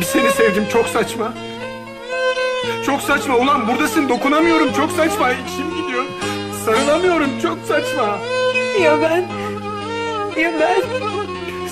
Bir seni sevdim çok saçma. Çok saçma ulan buradasın dokunamıyorum çok saçma içim gidiyor. Sarılamıyorum çok saçma. Ya ben? Ya ben?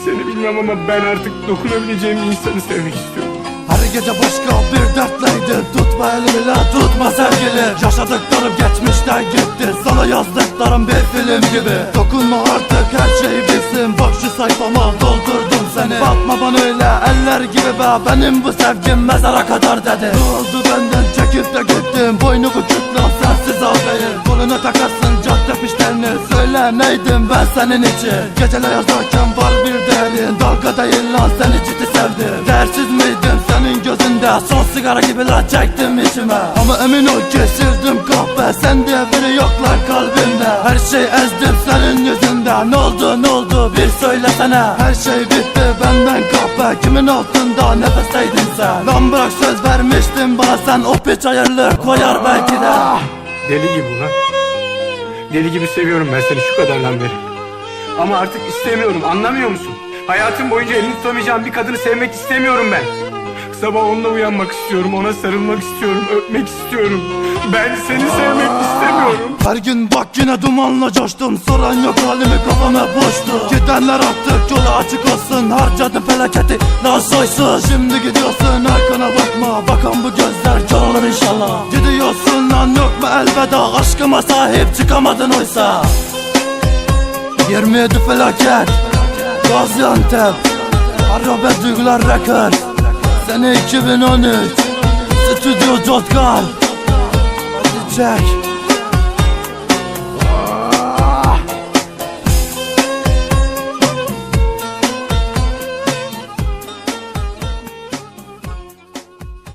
Seni bilmem ama ben artık dokunabileceğim bir insanı sevmek istiyorum. Her gece başka bir dertleydi Tutma elimi la tutma sevgili Yaşadıklarım geçmişten gitti Sana yazdıklarım bir film gibi Dokunma artık her şey bitsin Bak şu sayfama doldurdum seni. Bakma bana öyle eller gibi be. Benim bu sevgim mezara kadar dedi. Ne benden? Çekip de gittin Boynu bükük lan sensiz ağabeyim Koluna takarsın cadde fişlerini Söyle neydim ben senin için? Geceler yazarken var bir değerin. Dalga değil lan seni ciddi sevdim Değersiz miydim senin gözünde? Son sigara gibi lan çektim içime. Ama emin ol ki sildim kahve. Sen diye biri yok lan kalbimde. Her şey ezdim senin yüzünden Ne oldu ne oldu? Bir söylesene. Her şey bitti benden kahve. Kimin altında? Nefesteydin sen. Lan bırak söz vermiştin bana sen O piç ayarlı koyar belki de. Deli gibi ulan. Deli gibi seviyorum ben seni şu kadardan beri. Ama artık istemiyorum. Anlamıyor musun? Hayatım boyunca elini tutamayacağım bir kadını sevmek istemiyorum ben. Sabah onunla uyanmak istiyorum, ona sarılmak istiyorum, öpmek istiyorum. Ben seni sevmek istemiyorum. Her gün bak yine dumanla coştum. Soran yok halimi kafama boştu Gidenler artık yolu açık olsun. Harcadım felaketi lan soysuz. Şimdi gidiyorsun arkana bakma. Bakan bu gözler kör inşallah. Gidiyorsun lan yok mu elveda? Aşkıma sahip çıkamadın oysa. 27 felaket Gaziantep Arabe Duygular Record. Sene 2013 Stüdyo Jotkar Hadi çek